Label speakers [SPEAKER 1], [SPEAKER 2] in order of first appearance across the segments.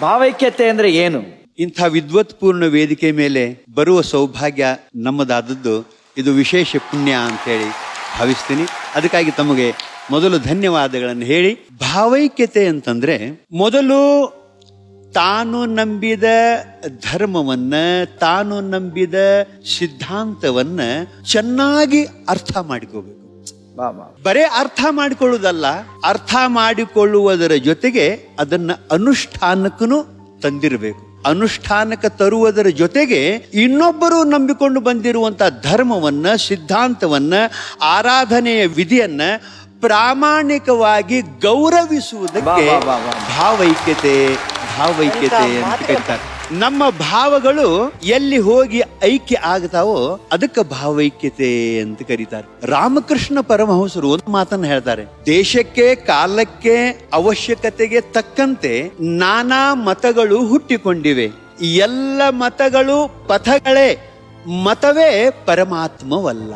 [SPEAKER 1] ಭಾವೈಕ್ಯತೆ ಅಂದ್ರೆ ಏನು?
[SPEAKER 2] ಇಂಥ ವಿದ್ವತ್ಪೂರ್ಣ ವೇದಿಕೆ ಮೇಲೆ ಬರುವ ಸೌಭಾಗ್ಯ ನಮ್ಮದಾದದ್ದು. ಇದು ವಿಶೇಷ ಪುಣ್ಯ ಅಂತೇಳಿ ಭಾವಿಸ್ತೀನಿ. ಅದಕ್ಕಾಗಿ ತಮಗೆ ಮೊದಲು ಧನ್ಯವಾದಗಳನ್ನು ಹೇಳಿ. ಭಾವೈಕ್ಯತೆ ಅಂತಂದ್ರೆ ಮೊದಲು ತಾನು ನಂಬಿದ ಧರ್ಮವನ್ನ, ತಾನು ನಂಬಿದ ಸಿದ್ಧಾಂತವನ್ನ ಚೆನ್ನಾಗಿ ಅರ್ಥ ಮಾಡಿಕೋಬೇಕು. ಬರೇ ಅರ್ಥ ಮಾಡಿಕೊಳ್ಳುವುದಲ್ಲ ಅರ್ಥ ಮಾಡಿಕೊಳ್ಳುವುದರ ಜೊತೆಗೆ ಅದನ್ನ ಅನುಷ್ಠಾನಕ್ಕೂ ತಂದಿರಬೇಕು. ಅನುಷ್ಠಾನಕ್ಕೆ ತರುವುದರ ಜೊತೆಗೆ ಇನ್ನೊಬ್ಬರು ನಂಬಿಕೊಂಡು ಬಂದಿರುವಂತಹ ಧರ್ಮವನ್ನ ಸಿದ್ಧಾಂತವನ್ನ ಆರಾಧನೆಯ ವಿಧಿಯನ್ನ ಪ್ರಾಮಾಣಿಕವಾಗಿ ಗೌರವಿಸುವುದಕ್ಕೆ. ಭಾವೈಕ್ಯತೆ ಭಾವೈಕ್ಯತೆ ಅಂತ ಕರೀತಾರೆ. ನಮ್ಮ ಭಾವಗಳು ಎಲ್ಲಿ ಹೋಗಿ ಐಕ್ಯ ಆಗ್ತಾವೋ ಅದಕ್ಕೆ ಭಾವೈಕ್ಯತೆ ಅಂತ ಕರೀತಾರೆ. ರಾಮಕೃಷ್ಣ ಪರಮಹಂಸರು ಒಂದು ಮಾತನ್ನ ಹೇಳ್ತಾರೆ. ದೇಶಕ್ಕೆ ಕಾಲಕ್ಕೆ ಅವಶ್ಯಕತೆಗೆ ತಕ್ಕಂತೆ ನಾನಾ ಮತಗಳು ಹುಟ್ಟಿಕೊಂಡಿವೆ. ಎಲ್ಲ ಮತಗಳು ಪಥಗಳೇ ಮತವೇ ಪರಮಾತ್ಮವಲ್ಲ.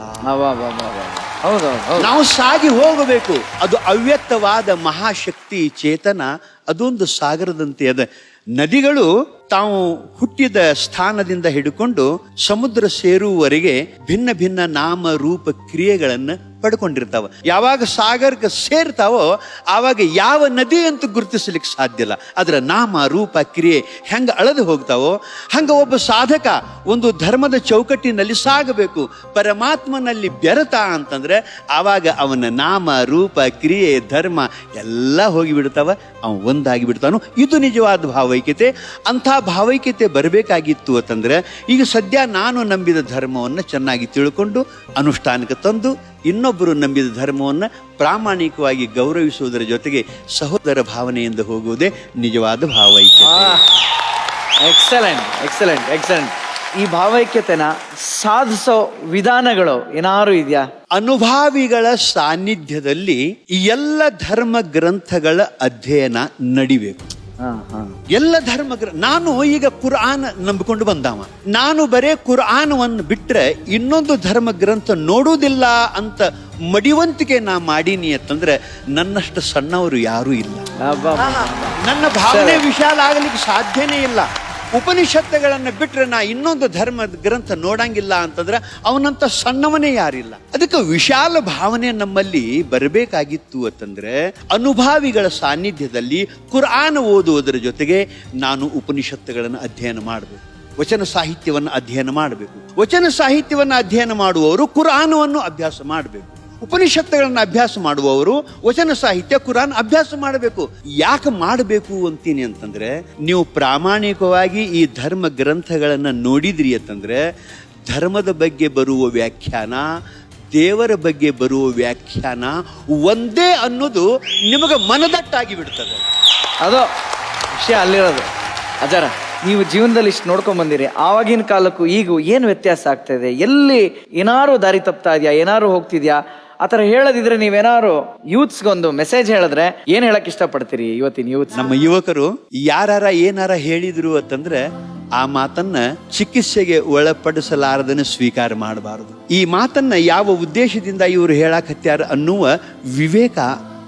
[SPEAKER 2] ನಾವು ಸಾಗಿ ಹೋಗಬೇಕು. ಅದು ಅವ್ಯಕ್ತವಾದ ಮಹಾಶಕ್ತಿ ಚೇತನ ಅದೊಂದು ಸಾಗರದಂತೆ ಅದ. ನದಿಗಳು ತಾವು ಹುಟ್ಟಿದ ಸ್ಥಾನದಿಂದ ಹಿಡ್ಕೊಂಡು ಸಮುದ್ರ ಸೇರುವವರೆಗೆ ಭಿನ್ನ ಭಿನ್ನ ನಾಮ ರೂಪ ಕ್ರಿಯೆಗಳನ್ನ ಪಡ್ಕೊಂಡಿರ್ತಾವ. ಯಾವಾಗ ಸಾಗರ್ಗೆ ಸೇರ್ತಾವೋ ಆವಾಗ ಯಾವ ನದಿ ಅಂತ ಗುರುತಿಸ್ಲಿಕ್ಕೆ ಸಾಧ್ಯ ಇಲ್ಲ. ಅದರ ನಾಮ, ರೂಪ, ಕ್ರಿಯೆ ಹೆಂಗೆ ಅಳದು ಹೋಗ್ತಾವೋ, ಹಂಗೆ ಒಬ್ಬ ಸಾಧಕ ಒಂದು ಧರ್ಮದ ಚೌಕಟ್ಟಿನಲ್ಲಿ ಸಾಗಬೇಕು. ಪರಮಾತ್ಮನಲ್ಲಿ ಬೆರತ ಅಂತಂದ್ರೆ ಆವಾಗ ಅವನ ನಾಮ, ರೂಪ, ಕ್ರಿಯೆ, ಧರ್ಮ ಎಲ್ಲ ಹೋಗಿ ಅವನು ಅವ ಒಂದಾಗಿ ಬಿಡ್ತಾನು ಇದು ನಿಜವಾದ ಭಾವೈಕ್ಯತೆ. ಅಂಥ ಭಾವೈಕ್ಯತೆ ಬರಬೇಕಾಗಿತ್ತು ಅಂತಂದ್ರೆ ಈಗ ಸದ್ಯ ನಾನು ನಂಬಿದ ಧರ್ಮವನ್ನು ಚೆನ್ನಾಗಿ ತಿಳ್ಕೊಂಡು ಅನುಷ್ಠಾನಕ್ಕೆ ತಂದು ಇನ್ನೊಬ್ಬರು ನಂಬಿದ ಧರ್ಮವನ್ನು ಪ್ರಾಮಾಣಿಕವಾಗಿ ಗೌರವಿಸುವುದರ ಜೊತೆಗೆ ಸಹೋದರ ಭಾವನೆಯಿಂದ ಹೋಗುವುದೇ ನಿಜವಾದ ಭಾವೈಕ್ಯತೆ.
[SPEAKER 1] ಎಕ್ಸಲೆಂಟ್ ಎಕ್ಸಲೆಂಟ್ ಎಕ್ಸಲೆಂಟ್ ಈ ಭಾವೈಕ್ಯತೆನ ಸಾಧಿಸೋ ವಿಧಾನಗಳು ಏನಾರು ಇದೆಯಾ?
[SPEAKER 2] ಅನುಭಾವಿಗಳ ಸಾನ್ನಿಧ್ಯದಲ್ಲಿ ಈ ಎಲ್ಲ ಧರ್ಮ ಗ್ರಂಥಗಳ ಅಧ್ಯಯನ ನಡಿಬೇಕು. ಎಲ್ಲ ಧರ್ಮಗ್ರ ನಾನು ಈಗ ಕುರ್ಆನ್ ನಂಬಿಕೊಂಡು ಬಂದವ. ನಾನು ಬರೇ ಕುರ್ಆನವನ್ನು ಬಿಟ್ರೆ ಇನ್ನೊಂದು ಧರ್ಮ ಗ್ರಂಥ ನೋಡುವುದಿಲ್ಲ ಅಂತ ಮಡಿವಂತಿಕೆ ನಾ ಮಾಡೀನಿ ಅಂತಂದ್ರೆ ನನ್ನಷ್ಟು ಸಣ್ಣವರು ಯಾರೂ ಇಲ್ಲ. ನನ್ನ ಭಾವನೆ ವಿಶಾಲ ಆಗಲಿಕ್ಕೆ ಸಾಧ್ಯನೇ ಇಲ್ಲ. ಉಪನಿಷತ್ತುಗಳನ್ನ ಬಿಟ್ಟರೆ ನಾ ಇನ್ನೊಂದು ಧರ್ಮದ ಗ್ರಂಥ ನೋಡಂಗಿಲ್ಲ ಅಂತಂದ್ರೆ ಅವನಂತ ಸಣ್ಣವನೇ ಯಾರಿಲ್ಲ. ಅದಕ್ಕೆ ವಿಶಾಲ ಭಾವನೆ ನಮ್ಮಲ್ಲಿ ಬರಬೇಕಾಗಿತ್ತು ಅಂತಂದ್ರೆ ಅನುಭಾವಿಗಳ ಸಾನ್ನಿಧ್ಯದಲ್ಲಿ ಕುರಾನ್ ಓದುವುದರ ಜೊತೆಗೆ ನಾನು ಉಪನಿಷತ್ತುಗಳನ್ನು ಅಧ್ಯಯನ ಮಾಡಬೇಕು. ವಚನ ಸಾಹಿತ್ಯವನ್ನು ಅಧ್ಯಯನ ಮಾಡಬೇಕು. ವಚನ ಸಾಹಿತ್ಯವನ್ನು ಅಧ್ಯಯನ ಮಾಡುವವರು ಕುರಾನವನ್ನು ಅಭ್ಯಾಸ ಮಾಡಬೇಕು. ಉಪನಿಷತ್ತುಗಳನ್ನ ಅಭ್ಯಾಸ ಮಾಡುವವರು, ವಚನ ಸಾಹಿತ್ಯ, ಕುರಾನ್ ಅಭ್ಯಾಸ ಮಾಡಬೇಕು. ಯಾಕೆ ಮಾಡಬೇಕು ಅಂತೀನಿ ಅಂತಂದ್ರೆ, ನೀವು ಪ್ರಾಮಾಣಿಕವಾಗಿ ಈ ಧರ್ಮ ಗ್ರಂಥಗಳನ್ನು ನೋಡಿದ್ರಿ ಅಂತಂದ್ರೆ, ಧರ್ಮದ ಬಗ್ಗೆ ಬರುವ ವ್ಯಾಖ್ಯಾನ, ದೇವರ ಬಗ್ಗೆ ಬರುವ ವ್ಯಾಖ್ಯಾನ ಒಂದೇ ಅನ್ನೋದು ನಿಮಗೆ ಮನದಟ್ಟಾಗಿ ಬಿಡ್ತದೆ.
[SPEAKER 1] ಅದು ವಿಷಯ ಅಲ್ಲಿರೋದು. ಅಜರ, ನೀವು ಜೀವನದಲ್ಲಿ ಇಷ್ಟು ನೋಡ್ಕೊಂಡ್ ಬಂದಿರಿ. ಆವಾಗಿನ ಕಾಲಕ್ಕೂ ಈಗ ಏನು ವ್ಯತ್ಯಾಸ ಆಗ್ತಾ ಇದೆ? ಎಲ್ಲಿ ಏನಾರು ದಾರಿ ತಪ್ತಾ ಇದೆಯಾ? ಏನಾರು ಹೋಗ್ತಿದ್ಯಾ? ಆ ಥರ ಹೇಳದಿದ್ರೆ ನೀವೇನಾರು ಯೂತ್ಸ್ಗೊಂದು ಮೆಸೇಜ್ ಹೇಳಿದ್ರೆ ಏನ್ ಹೇಳಕ್ ಇಷ್ಟಪಡ್ತೀರಿ ಇವತ್ತಿನ ಯೂತ್
[SPEAKER 2] ನಮ್ಮ ಯುವಕರು ಯಾರಾರ ಏನಾರ ಹೇಳಿದ್ರು ಅಂತಂದ್ರೆ ಆ ಮಾತನ್ನ ಚಿಕಿತ್ಸೆಗೆ ಒಳಪಡಿಸಲಾರದನ್ನು ಸ್ವೀಕಾರ ಮಾಡಬಾರದು. ಈ ಮಾತನ್ನ ಯಾವ ಉದ್ದೇಶದಿಂದ ಇವರು ಹೇಳಾಕತ್ಯಾರ ಅನ್ನುವ ವಿವೇಕ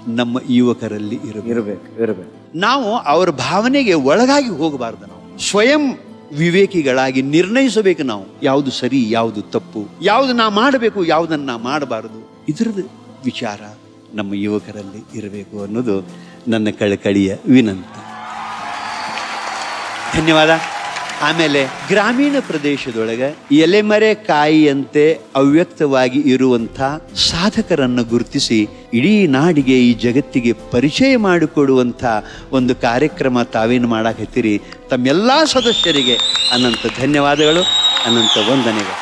[SPEAKER 2] ನಮ್ಮ ಯುವಕರಲ್ಲಿ ಇರಬೇಕು.
[SPEAKER 1] ಇರ್ಬೇಕು ಇರ್ಬೇಕು.
[SPEAKER 2] ನಾವು ಅವರ ಭಾವನೆಗೆ ಒಳಗಾಗಿ ಹೋಗಬಾರದು ನಾವು. ಸ್ವಯಂ ವಿವೇಕಿಗಳಾಗಿ ನಿರ್ಣಯಿಸಬೇಕು ನಾವು. ಯಾವುದು ಸರಿ ಯಾವುದು ತಪ್ಪು ಯಾವುದು ನಾ ಮಾಡಬೇಕು ಯಾವುದನ್ನ ನಾ ಮಾಡಬಾರದು. ಇದರದ ವಿಚಾರ ನಮ್ಮ ಯುವಕರಲ್ಲಿ ಇರಬೇಕು ಅನ್ನೋದು ನನ್ನ ಕಳಕಳಿಯ ವಿನಂತಿ. ಧನ್ಯವಾದ. ಆಮೇಲೆ ಗ್ರಾಮೀಣ ಪ್ರದೇಶದೊಳಗೆ ಎಲೆಮರೆ ಕಾಯಿಯಂತೆ ಅವ್ಯಕ್ತವಾಗಿ ಇರುವಂಥ ಸಾಧಕರನ್ನು ಗುರುತಿಸಿ ಇಡೀ ನಾಡಿಗೆ ಈ ಜಗತ್ತಿಗೆ ಪರಿಚಯ ಮಾಡಿಕೊಡುವಂಥ ಒಂದು ಕಾರ್ಯಕ್ರಮ ತಾವೇನು ಮಾಡಾಕತ್ತೀರಿ? ತಮ್ಮೆಲ್ಲ ಸದಸ್ಯರಿಗೆ ಅನಂತ ಧನ್ಯವಾದಗಳು ಅನಂತ ವಂದನೆಗಳು.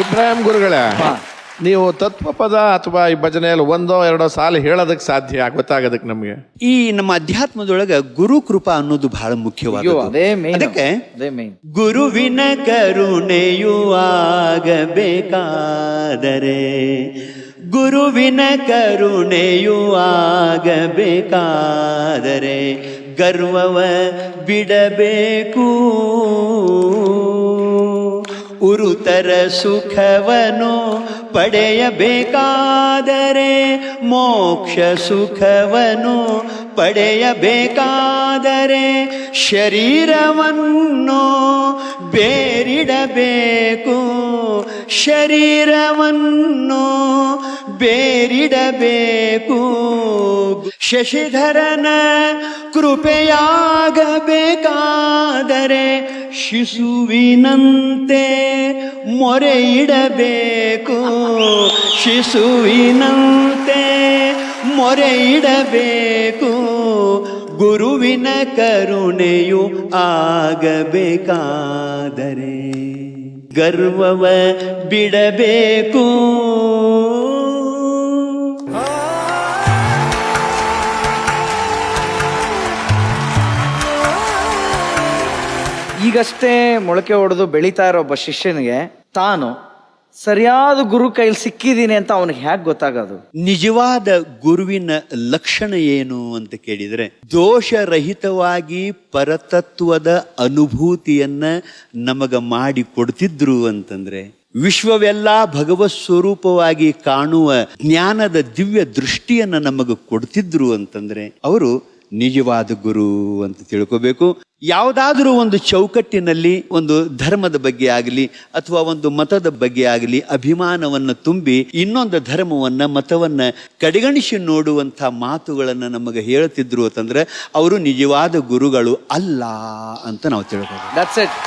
[SPEAKER 3] ಇಬ್ರಾಹಿಂ ಗುರುಗಳೇ ನೀವು ತತ್ವಪದ ಅಥವಾ ಈ ಭಜನೆಯಲ್ಲಿ ಒಂದೋ ಎರಡೋ ಸಾಲು ಹೇಳೋದಕ್ಕೆ ಸಾಧ್ಯ ಗೊತ್ತಾಗೋದಕ್ಕೆ ನಮಗೆ.
[SPEAKER 2] ಈ ನಮ್ಮ ಅಧ್ಯಾತ್ಮದೊಳಗ ಗುರು ಕೃಪಾ ಅನ್ನೋದು ಬಹಳ ಮುಖ್ಯವಾದ ಅದಕ್ಕೆ ಗುರುವಿನ ಕರುಣೆಯು ಆಗಬೇಕಾದರೆ ಗುರುವಿನ ಕರುಣೆಯು ಆಗಬೇಕಾದರೆ ಗರ್ವವ ಬಿಡಬೇಕು. ಉರುತರ ಸುಖವನು ಪಡೆಯಬೇಕಾದರೆ ಮೋಕ್ಷ ಸುಖವನು ಪಡೆಯಬೇಕಾದರೆ ಶರೀರವನ್ನು ಬೇರಿಡಬೇಕು. ಶರೀರವನ್ನು ಬೇರಿಡಬೇಕು. ಶಶಿಧರನ ಕೃಪೆಯಾಗಬೇಕಾದರೆ ಶಿಶುವಿನಂತೆ ಮೊರೆ ಇಡಬೇಕು ಶಿಶುವಿನಂತೆ ಮೊರೆ ಇಡಬೇಕು ಗುರುವಿನ ಕರುಣೆಯು ಆಗಬೇಕಾದರೆ ಗರ್ವವ ಬಿಡಬೇಕು.
[SPEAKER 1] ಈಗಷ್ಟೇ ಮೊಳಕೆ ಹೊಡೆದು ಬೆಳೀತಾ ಇರೋ ಒಬ್ಬ ಶಿಷ್ಯನಿಗೆ, ತಾನು ಸರಿಯಾದ ಗುರು ಕೈಲಿ ಸಿಕ್ಕಿದ್ದೀನಿ ಅಂತ ಅವನಿಗೆ ಹೇಗೆ ಗೊತ್ತಾಗೋದು?
[SPEAKER 2] ನಿಜವಾದ ಗುರುವಿನ ಲಕ್ಷಣ ಏನು ಅಂತ ಕೇಳಿದರೆ, ದೋಷರಹಿತವಾಗಿ ಪರತತ್ವದ ಅನುಭೂತಿಯನ್ನ ನಮಗ ಮಾಡಿ ಕೊಡ್ತಿದ್ರು ಅಂತಂದ್ರೆ, ವಿಶ್ವವೆಲ್ಲ ಭಗವತ್ ಸ್ವರೂಪವಾಗಿ ಕಾಣುವ ಜ್ಞಾನದ ದಿವ್ಯ ದೃಷ್ಟಿಯನ್ನ ನಮಗೆ ಕೊಡ್ತಿದ್ರು ಅಂತಂದ್ರೆ, ಅವರು ನಿಜವಾದ ಗುರು ಅಂತ ತಿಳ್ಕೋಬೇಕು. ಯಾವುದಾದ್ರೂ ಒಂದು ಚೌಕಟ್ಟಿನಲ್ಲಿ ಒಂದು ಧರ್ಮದ ಬಗ್ಗೆ ಆಗಲಿ ಅಥವಾ ಒಂದು ಮತದ ಬಗ್ಗೆ ಆಗಲಿ ಅಭಿಮಾನವನ್ನು ತುಂಬಿ ಇನ್ನೊಂದು ಧರ್ಮವನ್ನು ಮತವನ್ನು ಕಡೆಗಣಿಸಿ ನೋಡುವಂಥ ಮಾತುಗಳನ್ನು ನಮಗೆ ಹೇಳ್ತಿದ್ರು ಅಂತಂದ್ರೆ ಅವರು ನಿಜವಾದ ಗುರುಗಳು ಅಲ್ಲ ಅಂತ ನಾವು
[SPEAKER 1] ಇಟ್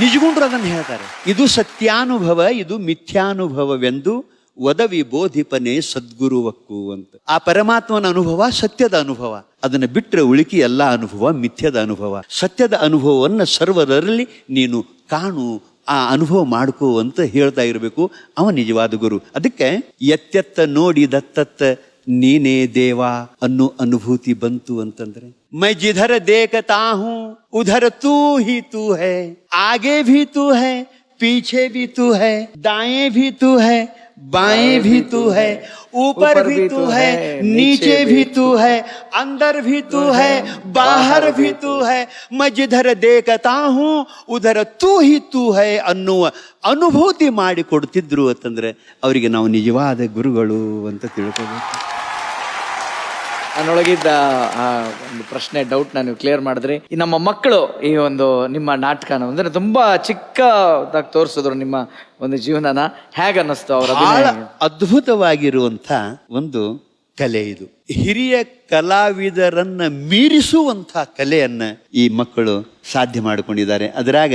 [SPEAKER 2] ನಿಜಗುಂಡ್ರು ಅದನ್ನು ಹೇಳ್ತಾರೆ. ಇದು ಸತ್ಯಾನುಭವ ಇದು ಮಿಥ್ಯಾನುಭವವೆಂದು ವದವಿ ಬೋಧಿಪನೆ ಸದ್ಗುರುವಕ್ಕು ಅಂತ. ಆ ಪರಮಾತ್ಮನ ಅನುಭವ ಸತ್ಯದ ಅನುಭವ. ಅದನ್ನು ಬಿಟ್ಟರೆ ಉಳಿಕೆ ಎಲ್ಲ ಅನುಭವ ಮಿಥ್ಯದ ಅನುಭವ. ಸತ್ಯದ ಅನುಭವವನ್ನು ಸರ್ವರಲ್ಲಿ ನೀನು ಕಾಣು, ಆ ಅನುಭವ ಮಾಡ್ಕೋ ಅಂತ ಹೇಳ್ತಾ ಇರಬೇಕು. ಅವ ನಿಜವಾದ ಗುರು. ಅದಕ್ಕೆ ಎತ್ತೆತ್ತ ನೋಡಿ ದತ್ತತ್ತ ನೀನೇ ದೇವಾ ಅನ್ನೋ ಅನುಭೂತಿ ಬಂತು ಅಂತಂದ್ರೆ, ಮೈ ಜಿಧರ ದೇಖತಾ ಹೂ ಉಧರ ತೂ ಹಿ ತೂ ಹೇ, ಆಗೇ ಭಿ ತೂ ಹೇ ಪೀಚೆ ಭೀ ತೂ ಹೇ, ದಾಯೇ ಭಿ ತೂ ಹೇ बाएं भी तू है ऊपर भी तू है नीचे भी तू है अंदर भी तू है बाहर भी तू है मैं जिधर देखता हूँ ಉದರ ತೂ ಹಿ ತೂ ಹೈ ಅನ್ನುವ ಅನುಭೂತಿ ಮಾಡಿ ಕೊಡ್ತಿದ್ರು ಅಂತಂದ್ರೆ ಅವರಿಗೆ ನಾವು ನಿಜವಾದ ಗುರುಗಳು ಅಂತ ತಿಳ್ಕೋಬೇಕು
[SPEAKER 1] ನನ್ನೊಳಗಿದ್ದ ಆ ಒಂದು ಪ್ರಶ್ನೆ ಡೌಟ್ ನಾನು ಕ್ಲಿಯರ್ ಮಾಡಿದ್ರಿ. ಈ ನಮ್ಮ ಮಕ್ಕಳು ಈ ಒಂದು ನಿಮ್ಮ ನಾಟಕನ ಅಂದ್ರೆ ತುಂಬಾ ಚಿಕ್ಕದಾಗಿ ತೋರಿಸಿದ್ರು ನಿಮ್ಮ ಒಂದು ಜೀವನನ. ಹೇಗ ಅನ್ನಿಸ್ತು ಅವರ ಅದ್ಭುತವಾಗಿರುವಂತ
[SPEAKER 2] ಅದ್ಭುತವಾಗಿರುವಂಥ ಒಂದು ಕಲೆ ಇದು. ಹಿರಿಯ ಕಲಾವಿದರನ್ನ ಮೀರಿಸುವಂಥ ಕಲೆಯನ್ನ ಈ ಮಕ್ಕಳು ಸಾಧ್ಯ ಮಾಡಿಕೊಂಡಿದ್ದಾರೆ. ಅದರಾಗ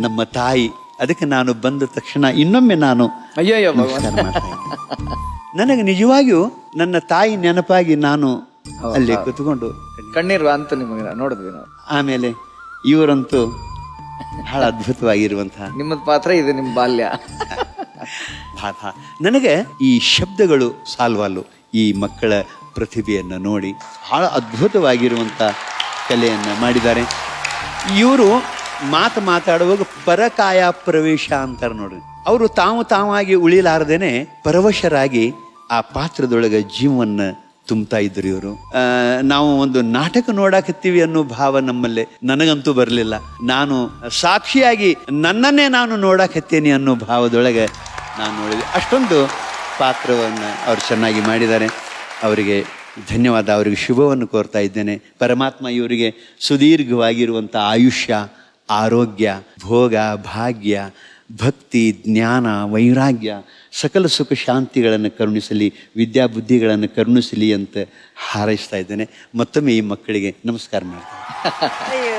[SPEAKER 2] ನಮ್ಮ ತಾಯಿ ಅದಕ್ಕೆ ನಾನು ಬಂದ ತಕ್ಷಣ ಇನ್ನೊಮ್ಮೆ ನಾನು
[SPEAKER 1] ಅಯ್ಯಯ್ಯೋ
[SPEAKER 2] ನನಗೆ ನಿಜವಾಗಿಯೂ ನನ್ನ ತಾಯಿ ನೆನಪಾಗಿ ನಾನು ಅಲ್ಲಿ ಕುತ್ಕೊಂಡು
[SPEAKER 1] ಕಣ್ಣೀರು ಅಂತ ನಿಮಗೆ ನೋಡಿದ್ವಿ ನಾವು.
[SPEAKER 2] ಆಮೇಲೆ ಇವರಂತೂ ಬಹಳ ಅದ್ಭುತವಾಗಿರುವಂತಹ
[SPEAKER 1] ನಿಮ್ಮ ಪಾತ್ರ ಇದು ನಿಮ್ಮ ಬಾಲ್ಯ.
[SPEAKER 2] ನನಗೆ ಈ ಶಬ್ದಗಳು ಸಾಲ್ವಾಲು ಈ ಮಕ್ಕಳ ಪ್ರತಿಭೆಯನ್ನು ನೋಡಿ ಬಹಳ ಅದ್ಭುತವಾಗಿರುವಂಥ ಕಲೆಯನ್ನು ಮಾಡಿದ್ದಾರೆ. ಇವರು ಮಾತು ಮಾತಾಡುವಾಗ ಪರಕಾಯ ಪ್ರವೇಶ ಅಂತಾರೆ ನೋಡ್ರಿ. ಅವರು ತಾವು ತಾವಾಗಿ ಉಳಿಲಾರದೇನೆ ಪರವಶರಾಗಿ ಆ ಪಾತ್ರದೊಳಗೆ ಜೀವವನ್ನು ತುಂಬ್ತಾ ಇದ್ರು ಇವರು. ನಾವು ಒಂದು ನಾಟಕ ನೋಡಾಕತ್ತೀವಿ ಅನ್ನೋ ಭಾವ ನಮ್ಮಲ್ಲಿ ನನಗಂತೂ ಬರಲಿಲ್ಲ. ನಾನು ಸಾಕ್ಷಿಯಾಗಿ ನನ್ನನ್ನೇ ನಾನು ನೋಡಾಕತ್ತೇನೆ ಅನ್ನೋ ಭಾವದೊಳಗೆ ನಾನು ನೋಡಿದೆ. ಅಷ್ಟೊಂದು ಪಾತ್ರವನ್ನು ಅವರು ಚೆನ್ನಾಗಿ ಮಾಡಿದ್ದಾರೆ. ಅವರಿಗೆ ಧನ್ಯವಾದ. ಅವರಿಗೆ ಶುಭವನ್ನು ಕೋರ್ತಾ ಇದ್ದೇನೆ. ಪರಮಾತ್ಮ ಇವರಿಗೆ ಸುದೀರ್ಘವಾಗಿರುವಂಥ ಆಯುಷ್ಯ, ಆರೋಗ್ಯ, ಭೋಗ, ಭಾಗ್ಯ, ಭಕ್ತಿ, ಜ್ಞಾನ, ವೈರಾಗ್ಯ ಸಕಲ ಸುಖ ಶಾಂತಿಗಳನ್ನು ಕರುಣಿಸಲಿ ವಿದ್ಯಾಬುದ್ಧಿಗಳನ್ನು ಕರುಣಿಸಲಿ ಅಂತ ಹಾರೈಸ್ತಾ ಇದ್ದೇನೆ. ಮತ್ತೊಮ್ಮೆ ಈ ಮಕ್ಕಳಿಗೆ ನಮಸ್ಕಾರ ಮಾಡ್ತೇನೆ.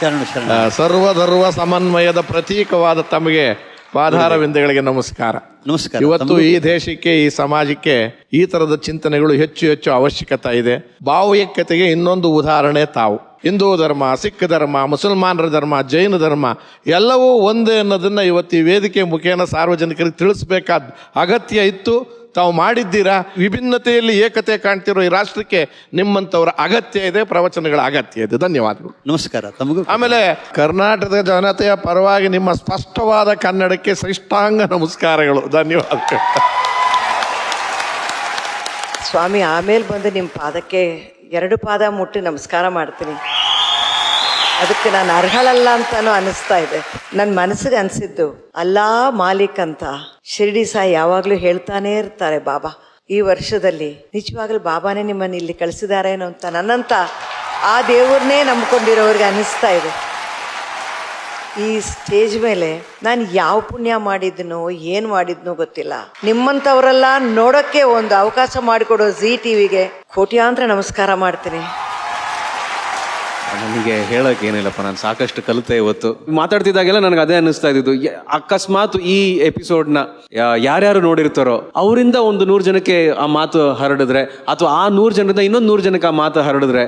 [SPEAKER 2] ಶರಣ ಶರಣ.
[SPEAKER 3] ಸರ್ವಧರ್ವ ಸಮನ್ವಯದ ಪ್ರತೀಕವಾದ ತಮಗೆ ಪಾದಾರವಿಂದಗಳಿಗೆ ನಮಸ್ಕಾರ.
[SPEAKER 2] ನಮಸ್ಕಾರ.
[SPEAKER 3] ಇವತ್ತು ಈ ದೇಶಕ್ಕೆ ಈ ಸಮಾಜಕ್ಕೆ ಈ ತರದ ಚಿಂತನೆಗಳು ಹೆಚ್ಚು ಹೆಚ್ಚು ಅವಶ್ಯಕತೆ ಇದೆ. ಭಾವೈಕ್ಯತೆಗೆ ಇನ್ನೊಂದು ಉದಾಹರಣೆ ತಾವು. ಹಿಂದೂ ಧರ್ಮ ಸಿಖ್ ಧರ್ಮ ಮುಸಲ್ಮಾನರ ಧರ್ಮ ಜೈನ ಧರ್ಮ ಎಲ್ಲವೂ ಒಂದೇ ಅನ್ನೋದನ್ನು ಇವತ್ತು ಈ ವೇದಿಕೆ ಮುಖೇನ ಸಾರ್ವಜನಿಕರಿಗೆ ತಿಳಿಸ್ಬೇಕಾದ ಅಗತ್ಯ ಇತ್ತು. ತಾವು ಮಾಡಿದ್ದೀರಾ? ವಿಭಿನ್ನತೆಯಲ್ಲಿ ಏಕತೆ ಕಾಣ್ತಿರೋ ಈ ರಾಷ್ಟ್ರಕ್ಕೆ ನಿಮ್ಮಂಥವ್ರ ಅಗತ್ಯ ಇದೆ ಪ್ರವಚನಗಳ ಅಗತ್ಯ ಇದೆ. ಧನ್ಯವಾದಗಳು.
[SPEAKER 2] ನಮಸ್ಕಾರ. ತಮಗೂ
[SPEAKER 3] ಆಮೇಲೆ ಕರ್ನಾಟಕದ ಜನತೆಯ ಪರವಾಗಿ ನಿಮ್ಮ ಸ್ಪಷ್ಟವಾದ ಕನ್ನಡಕ್ಕೆ ಶ್ರೇಷ್ಠಾಂಗ ನಮಸ್ಕಾರಗಳು. ಧನ್ಯವಾದಗಳು.
[SPEAKER 4] ಸ್ವಾಮಿ ಆಮೇಲೆ ಬಂದು ನಿಮ್ಮ ಪಾದಕ್ಕೆ ಎರಡು ಪಾದ ಮುಟ್ಟಿ ನಮಸ್ಕಾರ ಮಾಡ್ತೀನಿ. ಅದಕ್ಕೆ ನಾನು ಅರ್ಹಳಲ್ಲ ಅಂತಾನು ಅನಿಸ್ತಾ ಇದೆ. ನನ್ನ ಮನಸ್ಸಿಗೆ ಅನಿಸಿದ್ದು, ಅಲ್ಲಾ ಮಾಲೀಕ್ ಅಂತ. ಶಿರಡಿ ಸಾಯಿ ಯಾವಾಗಲೂ ಹೇಳ್ತಾನೇ ಇರ್ತಾರೆ ಬಾಬಾ. ಈ ವರ್ಷದಲ್ಲಿ ನಿಜವಾಗ್ಲೂ ಬಾಬಾನೇ ನಿಮ್ಮನ್ನು ಇಲ್ಲಿ ಕಳಿಸಿದಾರೇನೋ ಅಂತ ನನ್ನಂತ ಆ ದೇವ್ರನ್ನೇ ನಂಬ್ಕೊಂಡಿರೋರಿಗೆ ಅನಿಸ್ತಾ ಇದೆ. ಈ ಸ್ಟೇಜ್ ಮೇಲೆ ನಾನು ಯಾವ ಪುಣ್ಯ ಮಾಡಿದ್ನೋ, ಏನು ಮಾಡಿದ್ನೋ ಗೊತ್ತಿಲ್ಲ. ನಿಮ್ಮಂಥವರೆಲ್ಲ ನೋಡೋಕ್ಕೆ ಒಂದು ಅವಕಾಶ ಮಾಡಿಕೊಡೋ ಜಿ ಟಿವಿಗೆ ಕೋಟ್ಯಾಂತರ ನಮಸ್ಕಾರ ಮಾಡ್ತೀನಿ.
[SPEAKER 5] ನನಗೆ ಹೇಳೋಕೆ ಏನಿಲ್ಲಪ್ಪ, ನಾನು ಸಾಕಷ್ಟು ಕಲಿತೆ ಇವತ್ತು. ಮಾತಾಡ್ತಿದ್ದಾಗೆಲ್ಲ ನನಗೆ ಅದೇ ಅನ್ನಿಸ್ತಾ ಇದ್ದಿದ್ದು. ಅಕಸ್ಮಾತ್ ಈ ಎಪಿಸೋಡ್ನ ಯಾರ್ಯಾರು ನೋಡಿರ್ತಾರೋ, ಅವರಿಂದ ಒಂದು ನೂರು ಜನಕ್ಕೆ ಆ ಮಾತು ಹರಡಿದ್ರೆ, ಅಥವಾ ಆ ನೂರು ಜನರಿಂದ ಇನ್ನೊಂದು ನೂರು ಜನಕ್ಕೆ ಆ ಮಾತು ಹರಡಿದ್ರೆ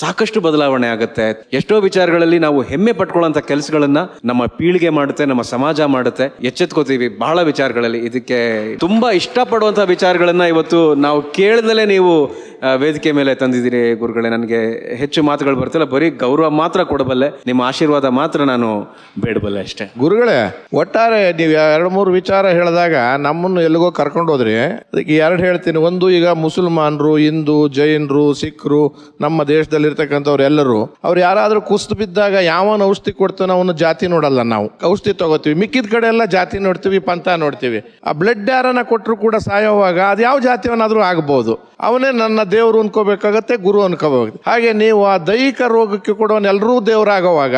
[SPEAKER 5] ಸಾಕಷ್ಟು ಬದಲಾವಣೆ ಆಗುತ್ತೆ. ಎಷ್ಟೋ ವಿಚಾರಗಳಲ್ಲಿ ನಾವು ಹೆಮ್ಮೆ ಪಟ್ಕೊಳ್ಳೋಂಥ ಕೆಲಸಗಳನ್ನ ನಮ್ಮ ಪೀಳಿಗೆ ಮಾಡುತ್ತೆ, ನಮ್ಮ ಸಮಾಜ ಮಾಡುತ್ತೆ. ಎಚ್ಚೆತ್ಕೋತೀವಿ ಬಹಳ ವಿಚಾರಗಳಲ್ಲಿ. ಇದಕ್ಕೆ ತುಂಬಾ ಇಷ್ಟಪಡುವಂಥ ವಿಚಾರಗಳನ್ನ ಇವತ್ತು ನಾವು ಕೇಳ್ದಲೇ ನೀವು ವೇದಿಕೆ ಮೇಲೆ ತಂದಿದ್ದೀರಿ ಗುರುಗಳೇ. ನನಗೆ ಹೆಚ್ಚು ಮಾತುಗಳು ಬರ್ತಿಲ್ಲ ಬರೀ ಗೌರವ ಮಾತ್ರ ಕೊಡಬಲ್ಲೆ, ನಿಮ್ಮ ಆಶೀರ್ವಾದ ಮಾತ್ರ ನಾನು ಬೇಡಬಲ್ಲೆ ಅಷ್ಟೇ.
[SPEAKER 3] ಗುರುಗಳೇ, ಒಟ್ಟಾರೆ ನೀವು ಎರಡು ಮೂರು ವಿಚಾರ ಹೇಳಿದಾಗ ನಮ್ಮನ್ನು ಎಲ್ಲಿಗೋ ಕರ್ಕೊಂಡು ಹೋದ್ರಿ. ಅದಕ್ಕೆ ಎರಡು ಹೇಳ್ತೀನಿ. ಒಂದು, ಈಗ ಮುಸಲ್ಮಾನರು, ಹಿಂದೂ, ಜೈನರು, ಸಿಖ್ರು, ನಮ್ಮ ದೇಶದಲ್ಲಿ ಇರ್ತಕ್ಕಂಥವ್ರು ಎಲ್ಲರೂ, ಅವ್ರು ಯಾರಾದ್ರೂ ಕುಸ್ತು ಬಿದ್ದಾಗ ಯಾವನ ಔಷಧಿ ಕೊಡ್ತಾನೋ ಅವನು ಜಾತಿ ನೋಡಲ್ಲ ನಾವು. ಔಷಧಿ ತಗೋತೀವಿ. ಮಿಕ್ಕಿದ ಕಡೆ ಎಲ್ಲ ಜಾತಿ ನೋಡ್ತೀವಿ, ಪಂಥ ನೋಡ್ತೀವಿ. ಆ ಬ್ಲಡ್ ಯಾರನ್ನ ಕೊಟ್ಟರು ಕೂಡ ಸಾಯೋವಾಗ ಅದು ಯಾವ ಜಾತಿಯವನಾದ್ರೂ ಆಗ್ಬೋದು. ಅವನೇ ನನ್ನ ದೇವರು ಅನ್ಕೋಬೇಕಾಗತ್ತೆ, ಗುರು ಅನ್ಕೋಬೇಕು ಹಾಗೆ ನೀವು ಆ ದೈಹಿಕ ರೋಗಕ್ಕೆ ಕೂಡ ಎಲ್ಲರೂ ದೇವರಾಗುವಾಗ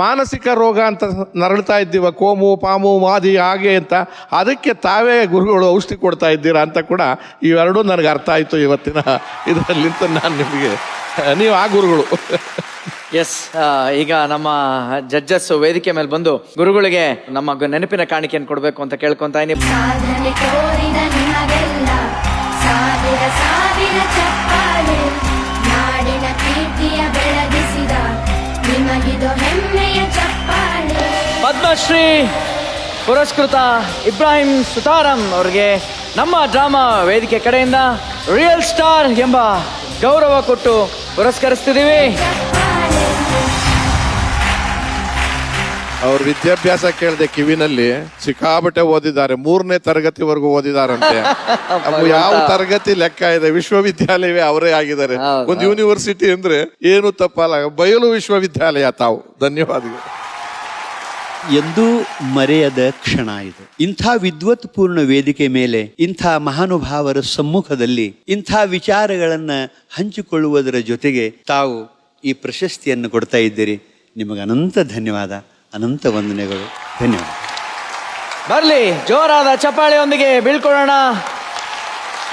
[SPEAKER 3] ಮಾನಸಿಕ ರೋಗ ಅಂತ ನರಳ್ತಾ ಇದ್ದೀವ ಕೋಮು ಪಾಮು ಮಾದಿ ಹಾಗೆ ಅಂತ ಅದಕ್ಕೆ ತಾವೇ ಗುರುಗಳು ಔಷಧಿ ಕೊಡ್ತಾ ಇದ್ದೀರಾ ಅಂತ ಕೂಡ ಇವೆರಡೂ ನನಗೆ ಅರ್ಥ ಆಯಿತು ಇವತ್ತಿನ ಇದರಲ್ಲಿಂತ ನಾನು ನಿಮಗೆ ನೀವು ಆ ಗುರುಗಳು
[SPEAKER 1] ಎಸ್ ಈಗ ನಮ್ಮ ಜಡ್ಜಸ್ ವೇದಿಕೆ ಮೇಲೆ ಬಂದು ಗುರುಗಳಿಗೆ ನಮ್ಮ ನೆನಪಿನ ಕಾಣಿಕೆಯನ್ನು ಕೊಡಬೇಕು ಅಂತ ಕೇಳ್ಕೊಂತ ಇದೀನಿ. ಪದ್ಮಶ್ರೀ ಪುರಸ್ಕೃತ ಇಬ್ರಾಹಿಂ ಸುತಾರಂ ಅವರಿಗೆ ನಮ್ಮ ಡ್ರಾಮಾ ವೇದಿಕೆ ಕಡೆಯಿಂದ ರಿಯಲ್ ಸ್ಟಾರ್ ಎಂಬ ಗೌರವ ಕೊಟ್ಟು ಪುರಸ್ಕರಿಸ್ತಿದ್ದೀವಿ.
[SPEAKER 3] ಅವ್ರ ವಿದ್ಯಾಭ್ಯಾಸ ಕೇಳಿದೆ ಕಿವಿನಲ್ಲಿ ಸಿಕ್ಕಾಬಟ್ಟೆ ಓದಿದ್ದಾರೆ ಮೂರನೇ ತರಗತಿವರೆಗೂ ಓದಿದಾರಂತೆ. ಅವು ಯಾವ ತರಗತಿ ಲೆಕ್ಕ ಇದೆ? ವಿಶ್ವವಿದ್ಯಾಲಯವೇ ಅವರೇ ಆಗಿದ್ದಾರೆ. ಒಂದು ಯೂನಿವರ್ಸಿಟಿ ಅಂದ್ರೆ ಏನು ತಪ್ಪಲ್ಲ ಬಯಲು ವಿಶ್ವವಿದ್ಯಾಲಯ ತಾವು. ಧನ್ಯವಾದಗಳು.
[SPEAKER 2] ಎಂದೂ ಮರೆಯದ ಕ್ಷಣ ಇದು. ಇಂಥ ವಿದ್ವತ್ ಪೂರ್ಣ ವೇದಿಕೆ ಮೇಲೆ, ಇಂಥ ಮಹಾನುಭಾವರ ಸಮ್ಮುಖದಲ್ಲಿ, ಇಂಥ ವಿಚಾರಗಳನ್ನ ಹಂಚಿಕೊಳ್ಳುವುದರ ಜೊತೆಗೆ ತಾವು ಈ ಪ್ರಶಸ್ತಿಯನ್ನು ಕೊಡ್ತಾ ಇದ್ದೀರಿ. ನಿಮಗೆ ಅನಂತ ಧನ್ಯವಾದ, ಅನಂತ ವಂದನೆಗಳು. ಧನ್ಯವಾದ.
[SPEAKER 1] ಬರ್ಲಿ, ಜೋರಾದ ಚಪ್ಪಾಳೆಯೊಂದಿಗೆ ಬೀಳ್ಕೊಳ್ಳೋಣ.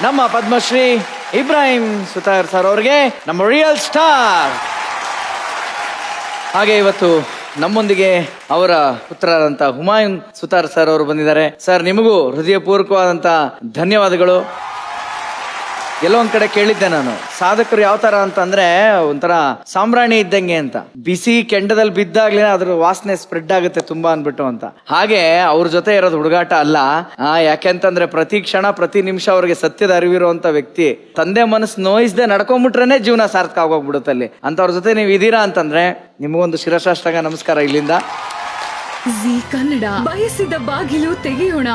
[SPEAKER 1] ನಮ್ಮ ಪದ್ಮಶ್ರೀ ಇಬ್ರಾಹಿಂ ಸುತಾರ್ ಸರ್ ಅವ್ರಿಗೆ ನಮ್ಮ ರಿಯಲ್ ಸ್ಟಾರ್ ಹಾಗೆ ಇವತ್ತು ನಮ್ಮೊಂದಿಗೆ ಅವರ ಪುತ್ರರಾದಂತ ಹುಮಾಯುನ್ ಸುತಾರ್ ಸರ್ ಅವರು ಬಂದಿದ್ದಾರೆ. ಸರ್ ನಿಮಗೂ ಹೃದಯಪೂರ್ವಕವಾದಂತಹ ಧನ್ಯವಾದಗಳು. ಎಲ್ಲೋ ಒಂದ್ ಕಡೆ ಕೇಳಿದ್ದೆ ನಾನು. ಸಾಧಕರು ಯಾವ ತರ ಅಂತಂದ್ರೆ ಒಂಥರ ಸಾಂಬ್ರಾಣಿ ಇದ್ದಂಗೆ ಅಂತ. ಬಿಸಿ ಕೆಂಡದಲ್ಲಿ ಬಿದ್ದಾಗ್ಲೇ ಅದ್ರ ವಾಸನೆ ಸ್ಪ್ರೆಡ್ ಆಗುತ್ತೆ ತುಂಬಾ ಅನ್ಬಿಟ್ಟು ಅಂತ. ಹಾಗೆ ಅವ್ರ ಜೊತೆ ಇರೋದು ಹುಡುಗಾಟ ಅಲ್ಲ. ಆ ಯಾಕೆಂತಂದ್ರೆ ಪ್ರತಿ ಕ್ಷಣ, ಪ್ರತಿ ನಿಮಿಷ ಅವ್ರಿಗೆ ಸತ್ಯದ ಅರಿವಿರುವಂತ ವ್ಯಕ್ತಿ. ತಂದೆ ಮನಸ್ಸು ನೋಯಿಸದೆ ನಡ್ಕೊಂಡ್ಬಿಟ್ರೇನೆ ಜೀವನ ಸಾರ್ಥಕ ಆಗೋಗ್ಬಿಡುತ್ತೆ ಅಲ್ಲಿ. ಅಂತವ್ರ ಜೊತೆ ನೀವು ಇದೀರಾ ಅಂತಂದ್ರೆ ನಿಮಗೊಂದು ಶಿರಸಾಷ್ಟಾಂಗ ನಮಸ್ಕಾರ ಇಲ್ಲಿಂದ.
[SPEAKER 6] ಜಿ ಕನ್ನಡ ಬಯಸಿದ ಬಾಗಿಲು ತೆಗೆಯೋಣ.